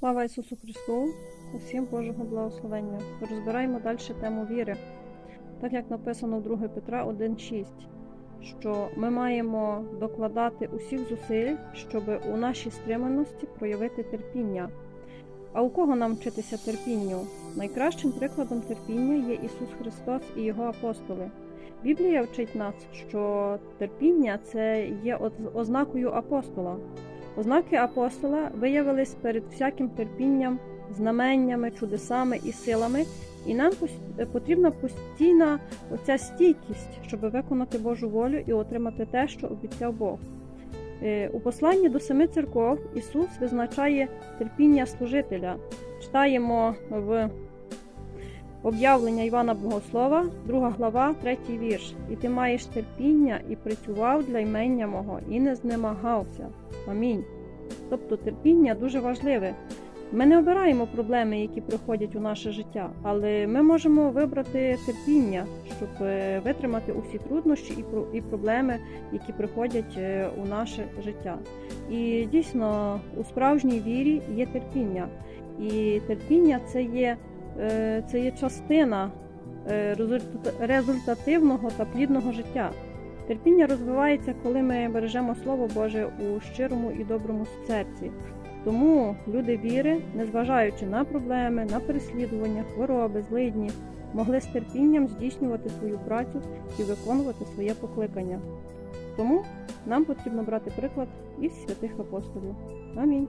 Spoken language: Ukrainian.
Слава Ісусу Христу! Усім Божого благословення. Розбираємо далі тему віри. Так як написано в 2 Петра 1,6, що ми маємо докладати усіх зусиль, щоб у нашій стриманості проявити терпіння. А у кого нам вчитися терпінню? Найкращим прикладом терпіння є Ісус Христос і Його апостоли. Біблія вчить нас, що терпіння це є ознакою апостола. Ознаки апостола виявились перед всяким терпінням, знаменнями, чудесами і силами, і нам потрібна постійна оця стійкість, щоб виконати Божу волю і отримати те, що обіцяв Бог. Е, У посланні до семи церков Ісус визначає терпіння служителя. Читаємо в об'явлення Івана Богослова, 2 глава, 3 вірш. І ти маєш терпіння і працював для імення мого, і не знемагався. Амінь. Тобто терпіння дуже важливе. Ми не обираємо проблеми, які приходять у наше життя, але ми можемо вибрати терпіння, щоб е, витримати усі труднощі і проблеми, які приходять е, у наше життя. І дійсно у справжній вірі є терпіння. І терпіння це є, це є частина е, результативного та плідного життя. Терпіння розвивається, коли ми бережемо Слово Боже у щирому і доброму серці. Тому люди віри, незважаючи на проблеми, на переслідування, хвороби, злидні, могли з терпінням здійснювати свою працю і виконувати своє покликання. Тому нам потрібно брати приклад із святих апостолів. Амінь.